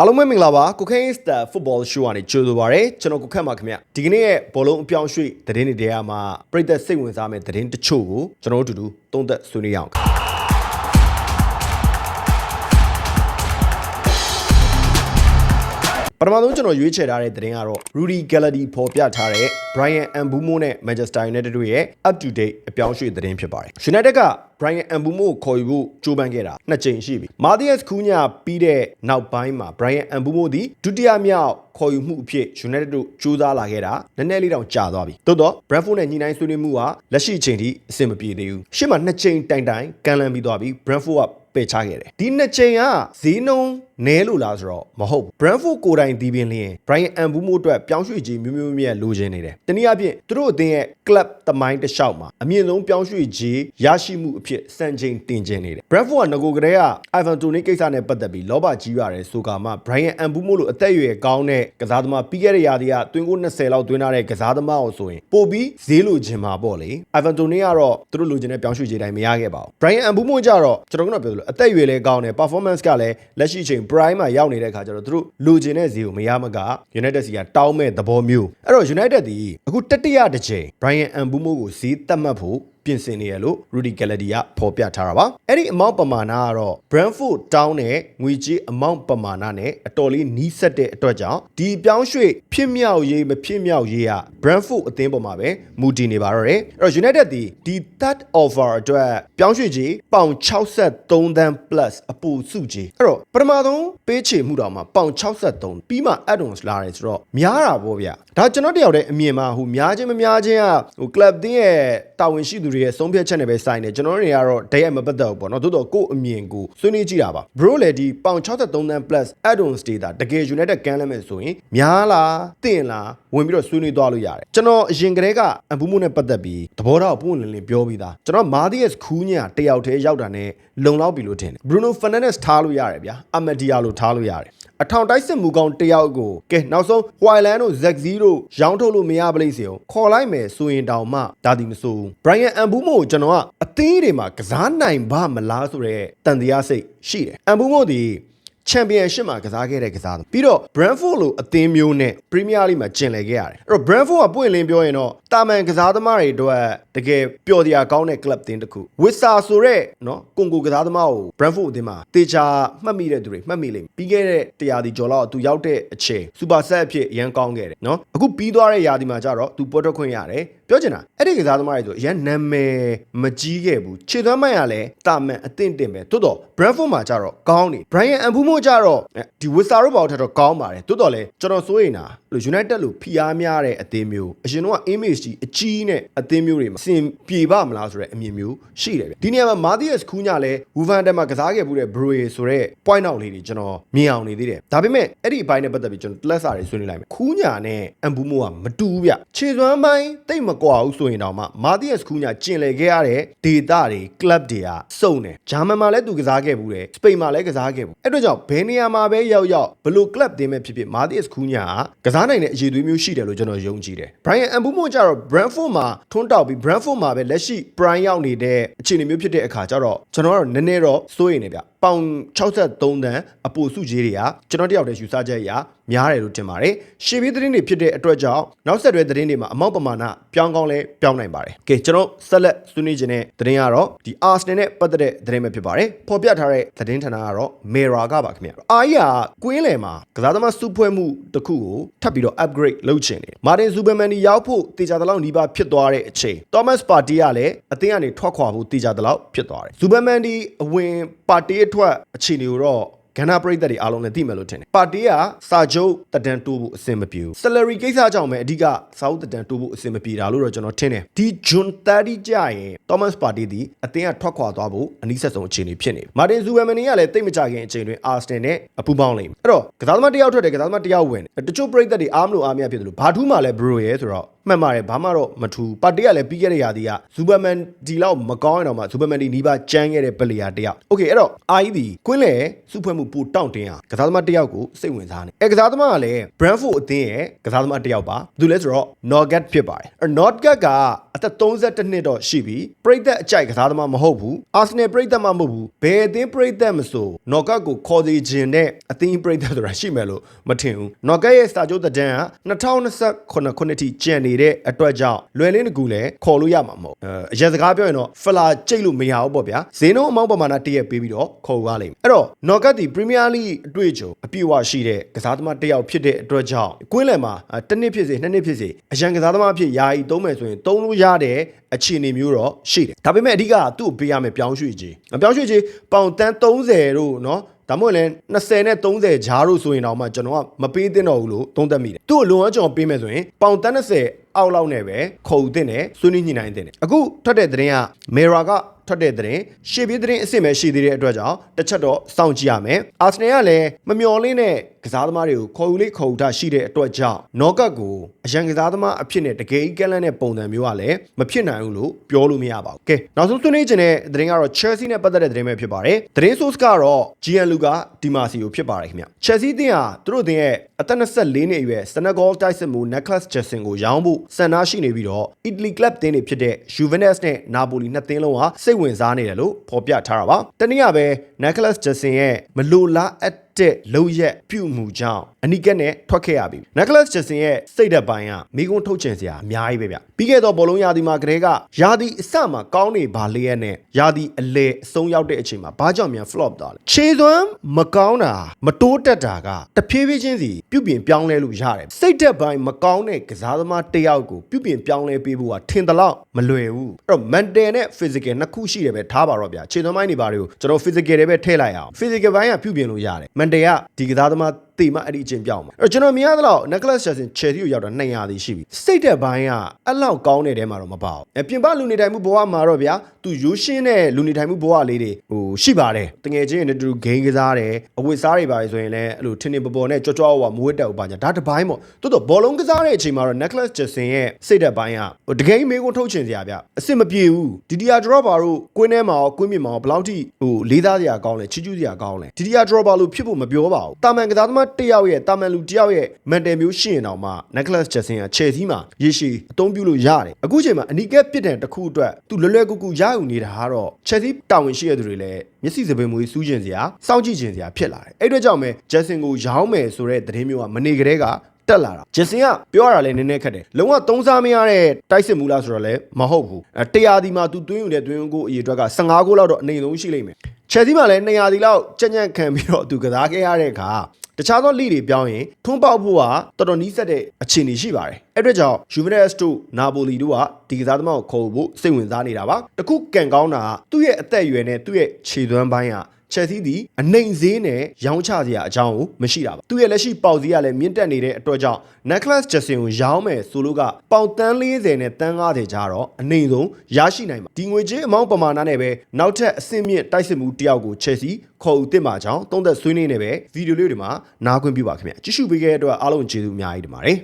အားလုံးပဲမင်္ဂလာပါကိုခင်း Star Football Show ကနေကြိုဆိုပါရစေကျွန်တော်ကိုခန့်ပါခင်ဗျဒီကနေ့ရဲ့ဘောလုံးအပြောင်းရွှေ့သတင်းတွေတဲမှာပြည်သက်စိတ်ဝင်စားမယ့်သတင်းတချို့ကိုကျွန်တော်တို့အတူတူသုံးသပ်ဆွေးနွေးရအောင် ပထမဆုံးကျွန်တော်ရွေးချယ်ထားတဲ့သတင်းကတော့ Rudy Gallady ဖော်ပြထားတဲ့ Brian Mbumo နဲ့ Manchester United တို့ရဲ့ up to date အပြောင်းရွှေ့သတင်းဖြစ်ပါတယ် United က Brian Mbumo ကိုခေါ်ယူဖို့ကြိုးပမ်းခဲ့တာနှစ်ကြိမ်ရှိပြီ Matthias Cunha ပြီးတဲ့နောက်ပိုင်းမှာ Brian Mbumo ဒီဒုတိယမြောက်ခေါ်ယူမှုအဖြစ် United တို့ကြိုးစားလာခဲ့တာနည်းနည်းလေးတောင်ကြာသွားပြီသို့တော့ Brentford နဲ့ညှိနှိုင်းဆွေးနွေးမှုဟာလက်ရှိအချိန်ထိအဆင်မပြေသေးဘူးရှေ့မှာနှစ်ကြိမ်တိုင်တိုင်ကန်လန်ပြီးသွားပြီ Brentford ကပယ်ချခဲ့တယ်ဒီနှစ်ချိန်ကဈေးနှုန်း နဲလို့လားဆိုတော့မဟုတ်ဘူး Brentford ကိုယ်တိုင်ဒီပင်လျင် Brian Mbumo အတွက်ပြောင်းရွှေ့ခြင်းမျိုးမျိုးမြဲလိုချင်နေတယ်တနည်းအားဖြင့်သူတို့အသင်းရဲ့ club တမိုင်းတစ်လျှောက်မှာအမြင့်ဆုံးပြောင်းရွှေ့ခြင်းရရှိမှုအဖြစ်စံချိန်တင်ကျင်နေတယ် Brentford ကငကိုကလေးက Ivan Toney ကိစ္စနဲ့ပတ်သက်ပြီးလောဘကြီးရတယ်ဆိုကမှ Brian Mbumo လို့အသက်အရွယ်ကောင်းတဲ့ကစားသမားပြီးခဲ့တဲ့ရာသီကတွင်းကို20လောက်တွင်းထားတဲ့ကစားသမားအောင်ဆိုရင်ပို့ပြီးဈေးလိုချင်မှာပေါ့လေ Ivan Toney ကတော့သူတို့လိုချင်တဲ့ပြောင်းရွှေ့ခြင်းတိုင်းမရခဲ့ပါဘူး Brian Mbumo ကြတော့ကျွန်တော်ကတော့ပြောသလိုအသက်အရွယ်လည်းကောင်းတယ် performance ကလည်းလက်ရှိချိန် prime မှာရောက်နေတဲ့အခါကျတော့သူတို့လိုချင်တဲ့ဈေးကိုမရမက United စီကတောင်းမဲ့သဘောမျိုးအဲ့တော့ United ဒီအခုတတိယတစ်ချိန် Brian Mbumo ကိုဈေးသတ်မှတ်ဖို့ပြင်ဆင်နေရလို့ Rudy Gallady ကဖော်ပြထားတာပါအဲ့ဒီ amount ပမာဏကတော့ Brentford တောင်းတဲ့ငွေကြေး amount ပမာဏနဲ့အတော်လေးနီးစပ်တဲ့အတွက်ကြောင့်ဒီပြောင်းရွှေ့ဖြစ်မြောက်ရေးမဖြစ်မြောက်ရေးက Brentford အသင်းပေါ်မှာပဲမူတည်နေပါတော့တယ်အဲ့တော့ United ဒီဒီ third offer အတွက်ပြောင်းရွှေ့ကြီးပေါင်63သန်း plus အပူစုကြီးအဲ့တော့ပထမဆုံးပေးချေမှုတောင်မှပေါင်63ပြီးမှ add-ons လာတယ်ဆိုတော့များတာပေါ့ဗျာဒါကျွန်တော်တယောက်တည်းအမြင်မှာဟိုများခြင်းမများခြင်းကဟို club တင်းရဲ့တာဝန်ရှိသူတွေရဲ့ဆုံးဖြတ်ချက်နဲ့ပဲဆိုင်နေကျွန်တော်တို့တွေကတော့တရက်မပတ်သက်ဘူးပေါ့နော်သို့တော့ကိုယ့်အမြင်ကိုဆွေးနွေးကြည့်တာပါ bro လေဒီပေါင်63သန်း plus add-ons တွေဒါတကယ် United ကမ်းလက်မဲ့ဆိုရင်များလားတင်လားဝင်ပြီးတော့ဆွေးနွေးသွားလို့ရတယ်ကျွန်တော်အရင်ကတည်းကအဘူမှုနဲ့ပတ်သက်ပြီးသဘောထားကိုပုံလင်းလင်းပြောပြီးသားကျွန်တော် Matthias Cunha တယောက်တည်းရောက်တာနဲ့လုံလောက်ပြီလို့ထင်တယ် Bruno Fernandes ထားလို့ရတယ်ဗျာ Amadia လို့ထားလို့ရတယ် အထောင်တိုက်စစ်မူကောင်းတယောက်ကိုကဲနောက်ဆုံး Hoyland တို့ Zaxi တို့ရောင်းထုတ်လို့မရပလိမ့်စီအောင်ခေါ်လိုက်မယ်ဆိုရင်တောင်မှဒါဒီမဆိုဘူး Brian Mbumo ကိုကျွန်တော်ကအသင်းတွေမှာကစားနိုင်ပါမလားဆိုတဲ့တန်တရားစိတ်ရှိတယ် Mbumo ဒီ ချန်ပီယံရှစ်မှာကစားခဲ့တဲ့ကစားသမားပြီးတော့ Brentford လို့အသင်းမျိုးနဲ့ Premier League မှာကျင်လည်ခဲ့ရတယ်အဲ့တော့ Brentford ကပွင့်လင်းပြောရင်တော့တာမန်ကစားသမားတွေအတွက်တကယ်ပျော်စရာကောင်းတဲ့ club တင်းတစ်ခုဝစ်ဆာဆိုတဲ့နော်ကွန်ကိုကစားသမားကို Brentford အသင်းမှာတေချာမှတ်မိတဲ့သူတွေမှတ်မိလိမ့်မယ်ပြီးခဲ့တဲ့တရားဒီကျော်လောက်သူရောက်တဲ့အချိန် Super Set အဖြစ်အရန်ကောင်းခဲ့တယ်နော်အခုပြီးသွားတဲ့ရာသီမှာကျတော့သူပေါ်ထွက်ခွင့်ရတယ်ပြောချင်တာအဲ့ဒီကစားသမားတွေဆိုအရန်နာမည်မကြီးခဲ့ဘူးခြေသွမ်းမိုင်ကလည်းတာမန်အသင့်တင်ပဲတိုးတော့ Brentford မှာကျတော့ကောင်းနေ Brian Mbumo ကျတော့ဒီ Wissa တို့ဘောက်ထက်တော့ကောင်းပါတယ်တိုးတော့လေကျွန်တော်စိုးရိမ်တာလို့ United လို့ဖိအားများတဲ့အသင်းမျိုးအရင်တော့ image ကြီးအကြီးနဲ့အသင်းမျိုးတွေမှာစင်ပြေပါမလားဆိုတဲ့အမြင်မျိုးရှိတယ်ဗျဒီနေရာမှာ Matthias Cunha လည်း Wolverhampton မှာကစားခဲ့မှုတဲ့ Broe ဆိုတဲ့ point out လေးတွေကျွန်တော်မြင်အောင်နေသေးတယ်ဒါပေမဲ့အဲ့ဒီအပိုင်းနဲ့ပတ်သက်ပြီးကျွန်တော်လက်စာတွေဆွေးနွေးလိုက်မယ် Cunha နဲ့ Mbumo ကမတူဘူးဗျခြေစွမ်းပိုင်းတိတ်မကွာဘူးဆိုရင်တော့မှ Matthias Cunha ကျင်လည်ခဲ့ရတဲ့ဒေတာတွေ club တွေကစုံတယ်ဂျာမန်မှာလည်းသူကစားခဲ့ဘူးတယ်စပိန်မှာလည်းကစားခဲ့ဘူးအဲ့တော့ကြောင့်ဘယ်နေရာမှာပဲရောက်ရောက်ဘလို့ club တင်မဲ့ဖြစ်ဖြစ် Matthias Cunha ကကစားနိုင်တဲ့အရေးသွေးမျိုးရှိတယ်လို့ကျွန်တော်ယုံကြည်တယ် Brian Mbumo ကျတော့ Brentford မှာထွန်းတောက်ပြီး Brentford မှာပဲလက်ရှိ prime ရောက်နေတဲ့အခြေအနေမျိုးဖြစ်တဲ့အခါကျတော့ကျွန်တော်ကတော့နည်းနည်းတော့စိုးရိမ်နေဗျပေါင်63တန်းအပူစုကြီးတွေကကျွန်တော်တယောက်တည်းယူဆချက်အရများတယ်လို့ထင်ပါတယ်ရှေ့ပြေးသတင်းတွေဖြစ်တဲ့အတွက်ကြောင့်နောက်ဆက်တွဲသတင်းတွေမှာအမောက်ပမာဏပြောင်းကောင်းလဲပြောင်းနိုင်ပါတယ်ကဲကျွန်တော်ဆက်လက်ဆွေးနွေးခြင်းတဲ့သတင်းကတော့ဒီ Arsenal နဲ့ပတ်သက်တဲ့သတင်းပဲဖြစ်ပါတယ်ဖော်ပြထားတဲ့သတင်းဌာနကတော့ Mera ကပါခင်ဗျအာကြီးကကွင်းလယ်မှာကစားသမားစုဖွဲ့မှုတစ်ခုကိုထပ်ပြီးတော့ upgrade လုပ်ချင်တယ်မာတင်ဇူဘယ်မန်ဒီရောက်ဖို့တေချာတလောက်နီးပါးဖြစ်သွားတဲ့အချိန် Thomas Partey ကလည်းအသင်းကနေထွက်ခွာဖို့တေချာတလောက်ဖြစ်သွားတယ်ဇူဘယ်မန်ဒီအဝင်ပါတီအထွက်အခြေအနေကိုတော့ကဏ္ဍပရိသတ်တွေအားလုံးလည်းသိမယ်လို့ထင်တယ်။ပါတီကစာချုပ်တက်တန်းတိုးဖို့အဆင်မပြေဘူး။ salary ကိစ္စကြောင့်ပဲအဓိကစာအုပ်တက်တန်းတိုးဖို့အဆင်မပြေတာလို့တော့ကျွန်တော်ထင်တယ်။ဒီ June 30ကျရင် Thomas Partey ဒီအသင်းကထွက်ခွာသွားဖို့အနည်းဆက်ဆုံးအခြေအနေဖြစ်နေ။ Martin Zubimendi ကလည်းတိတ်မကြခင်အချိန်တွင် Arsenal နဲ့အပူပေါင်းလိမ့်မယ်။အဲ့တော့ကစားသမားတစ်ယောက်ထွက်တယ်ကစားသမားတစ်ယောက်ဝင်တယ်။တချို့ပရိသတ်တွေအားမလို့အားမရဖြစ်တယ်လို့ဘာထူးမှလည်း Bro ရဲဆိုတော့ မှတ်ပါတယ်ဘာမှတော့မထူပါတီကလည်းပြီးခဲ့တဲ့ရာသီကဇူပါမန်ဒီလောက်မကောင်းရင်တော့မှဇူပါမန်ဒီနီးပါးကြမ်းခဲ့တဲ့ပလေယာတယောက်โอเคအဲ့တော့အာကြီးဒီကွင်းလေစုဖွဲ့မှုပူတောင့်တင်းအောင်ကစားသမားတယောက်ကိုစိတ်ဝင်စားနေအဲကစားသမားကလည်း Brentford အသင်းရဲ့ကစားသမားတယောက်ပါသူလဲဆိုတော့ Norgate ဖြစ်ပါတယ်အဲ Norgate ကအသက်32နှစ်တော့ရှိပြီပရိသတ်အကြိုက်ကစားသမားမဟုတ်ဘူး Arsenal ပရိသတ်မှမဟုတ်ဘူးဘယ်အသင်းပရိသတ်မဆို Norgate ကိုခေါ်စီခြင်းတဲ့အသင်းပရိသတ်ဆိုတာရှိမယ်လို့မထင်ဘူး Norgate ရဲ့စာချုပ်သက်တမ်းက2029ခုနှစ်ထိကျန်နေ တဲ့အတွက်ကြောင့်လွယ်လင်းတကူလည်းခေါ်လို့ရမှာမဟုတ်အဲအရင်စကားပြောရင်တော့ဖလာကြိတ်လို့မရဘူးပေါ့ဗျာဈေးနှုန်းအမောင်းပမာဏတရက်ပေးပြီးတော့ခေါ်သွားလိမ့်မယ်အဲ့တော့ Norgate ဒီ Premier League အတွေ့အကြုံအပြည့်အဝရှိတဲ့ကစားသမားတစ်ယောက်ဖြစ်တဲ့အတွက်ကြောင့်ကွင်းလယ်မှာအဲတစ်နှစ်ဖြစ်စေနှစ်နှစ်ဖြစ်စေအရန်ကစားသမားအဖြစ်ယာယီသုံးမယ်ဆိုရင်သုံးလို့ရတဲ့အခြေအနေမျိုးတော့ရှိတယ်ဒါပေမဲ့အဓိကသူ့ကိုပေးရမယ်ပြောင်းရွှေ့ခြင်းအပြောင်းရွှေ့ခြင်းပေါင်တန်း30တို့နော်ဒါမှမဟုတ်လည်း20နဲ့30ဂျားလို့ဆိုရင်တော့မှကျွန်တော်ကမပေးသင့်တော့ဘူးလို့သုံးသပ်မိတယ်သူ့ကိုလွန်အောင်ကျွန်တော်ပေးမယ်ဆိုရင်ပေါင်တန်း30 အောက်လောက်နဲ့ပဲခုံတင်တယ်ဆွေးနွေးညှိနှိုင်းတင်တယ်အခုထွက်တဲ့သတင်းကမေရာက ထွက်တဲ့သတင်းရှေ့ပြေးသတင်းအစ်စ်ပဲရှိသေးတဲ့အတွက်ကြောင့်တစ်ချက်တော့စောင့်ကြည့်ရမယ်အာဆနယ်ကလည်းမမျော်လင့်တဲ့ကစားသမားတွေကိုခေါ်ယူလေးခေါ်ယူတာရှိတဲ့အတွက်ကြောင့်နော့ကတ်ကိုအရန်ကစားသမားအဖြစ်နဲ့တကယ်ကက်လန်တဲ့ပုံစံမျိုးကလည်းမဖြစ်နိုင်ဘူးလို့ပြောလို့မရပါဘူးကဲနောက်ဆုံးဆွေးနွေးခြင်းတဲ့သတင်းကတော့ Chelsea နဲ့ပတ်သက်တဲ့သတင်းပဲဖြစ်ပါတယ်သတင်း source ကတော့ Gianluca Di Marzio ဖြစ်ပါတယ်ခင်ဗျ Chelsea တင်းဟာသူတို့တင်းရဲ့အသက်24နှစ်အရွယ် Senegal တိုက်စစ်မှု Nicholas Jackson ကိုရောင်းဖို့စံနာရှိနေပြီးတော့ Italy club တင်းတွေဖြစ်တဲ့ Juventus နဲ့ Napoli နှစ်သင်းလုံးဟာစိတ်ဝင်စားနေတယ်လို့ဖော်ပြထားတာပါတနည်းအားပဲ Nicholas Jackson ရဲ့မလိုလားအပ် တဲ့လုံရက်ပြုမှုကြောင့်အနိကက်နဲ့ထွက်ခဲ့ရပြီ။ Nicholas Jackson ရဲ့စိတ်ဓာတ်ပိုင်းကမိကုန်းထုတ်ချင်စရာအများကြီးပဲဗျ။ပြီးခဲ့သောဘောလုံးရာသီမှာကလေးကရာသီအစမှာကောင်းနေပါလျက်နဲ့ရာသီအလဲအဆုံးရောက်တဲ့အချိန်မှာဘာကြောင့်မြန် flop သွားလဲ။ခြေသွမ်းမကောင်းတာမတိုးတက်တာကတဖြည်းဖြည်းချင်းစီပြုပြင်ပြောင်းလဲလို့ရတယ်။စိတ်ဓာတ်ပိုင်းမကောင်းတဲ့ကစားသမားတစ်ယောက်ကိုပြုပြင်ပြောင်းလဲပေးဖို့ကထင်သလောက်မလွယ်ဘူး။အဲ့တော့ mental နဲ့ physical နှစ်ခုရှိတယ်ပဲထားပါတော့ဗျာ။ခြေသွမ်းပိုင်းတွေပါတွေကိုကျွန်တော် physical တွေပဲထည့်လိုက်အောင်။ physical ဘိုင်းကပြုပြင်လို့ရတယ်။ mental ကဒီကစားသမား တေမအဲ့ဒီအချင်းပြောင်းမှာအဲ့တော့ကျွန်တော်မြင်ရသလောက် Nicholas Jackson Chelsea ကိုရောက်တာ200တိရှိပြီစိတ်သက်ပိုင်းကအဲ့လောက်ကောင်းတဲ့တဲမှာတော့မပါဘူးအပြင်ပလူနေထိုင်မှုဘဝမှာတော့ဗျာသူရိုးရှင်းတဲ့လူနေထိုင်မှုဘဝလေးတွေဟိုရှိပါတယ်တကယ်ချင်းနဲ့တူဂိမ်းကစားတယ်အဝတ်စားတွေပါဆိုရင်လည်းအဲ့လိုထင်းနေပေါ်ပေါ်နဲ့ကြွကြွဝဝမွေးတက်ဥပါညာဒါတပိုင်းပေါ့တိုးတော့ဘောလုံးကစားတဲ့အချိန်မှာတော့ Nicholas Jackson ရဲ့စိတ်သက်ပိုင်းကဟိုတကယ်မေးခွန်းထုတ်ချင်စရာဗျအစ်စ်မပြေဘူးဒီဒီယာ drop ပါတို့ကွင်းထဲမှာရောကွင်းမြင်မှာရောဘယ်လောက်ထိဟိုလေးစားစရာကောင်းလဲချီးကျူးစရာကောင်းလဲဒီဒီယာ drop ပါလို့ဖြစ်ဖို့မပြောပါဘူးတာမန်ကစားသမားတစ်ယောက်ရဲ့တာမန်လူတစ်ယောက်ရဲ့ mental မျိုးရှိရင်တော့မှ Nicholas Jackson က Chelsea မှာရေရှည်အသုံးပြုလို့ရတယ်အခုချိန်မှာအနီးကပ်ပြစ်ဒဏ်တစ်ခုအတွက်သူလွယ်လွယ်ကူကူရယူနေတာကတော့ Chelsea တာဝန်ရှိတဲ့သူတွေလည်းမျက်စိစပင်မွေးစူးကျင်စရာစောင့်ကြည့်ကျင်စရာဖြစ်လာတယ်အဲ့အတွက်ကြောင့်ပဲ Jackson ကိုရောင်းမယ်ဆိုတဲ့သတင်းမျိုးကမနေကြတဲ့ကတက်လာတာဂျက်စင်ကပြောရတာလည်းနည်းနည်းခက်တယ်လုံးဝသုံးစားမရတဲ့တိုက်စစ်မူလားဆိုတော့လည်းမဟုတ်ဘူးအဲတရားဒီမှာသူတွင်းယူတဲ့တွင်းကိုအရေအတွက်က15ဂိုးလောက်တော့အနေဆုံးရှိလိမ့်မယ်ချယ်ဆီမှာလည်း200ဒီလောက်ကြက်ကြက်ခံပြီးတော့သူကစားခဲ့ရတဲ့အခါ တခြားသောလိတွေပြောင်းရင်ထွန်းပေါက်ဖို့ကတော်တော်နီးစက်တဲ့အခြေအနေရှိပါတယ်အဲ့အတွက်ကြောင့် Juventus တို့ Napoli တို့ကဒီကစားသမားကိုခေါ်ဖို့စိတ်ဝင်စားနေတာပါတခုကန်ကောင်းတာကသူ့ရဲ့အသက်အရွယ်နဲ့သူ့ရဲ့ခြေသွမ်းပိုင်းက ချက်စီသည်အနိုင်ဈေးနဲ့ရောင်းချစရာအကြောင်းကိုမရှိတာပါသူရဲ့လက်ရှိပေါက်ဈေးကလည်းမြင့်တက်နေတဲ့အတွက်ကြောင့် Necklace Jackson ကိုရောင်းမယ်ဆိုလို့ကပေါင်တန်း40နဲ့တန်း90ကြားတော့အနိုင်ဆုံးရရှိနိုင်ပါဒီငွေကြေးအမောင်းပမာဏနဲ့ပဲနောက်ထပ်အဆင့်မြင့်တိုက်စစ်မှုတယောက်ကို Chelsea ခေါ်ယူတင်ပါကြောင်းသုံးသက်ဆွေးနွေးနေပဲဗီဒီယိုလေးတွေမှာနားခွင့်ပြုပါခင်ဗျကြည့်ရှုပေးခဲ့တဲ့အတွက်အားလုံးကျေးဇူးအများကြီးတင်ပါတယ်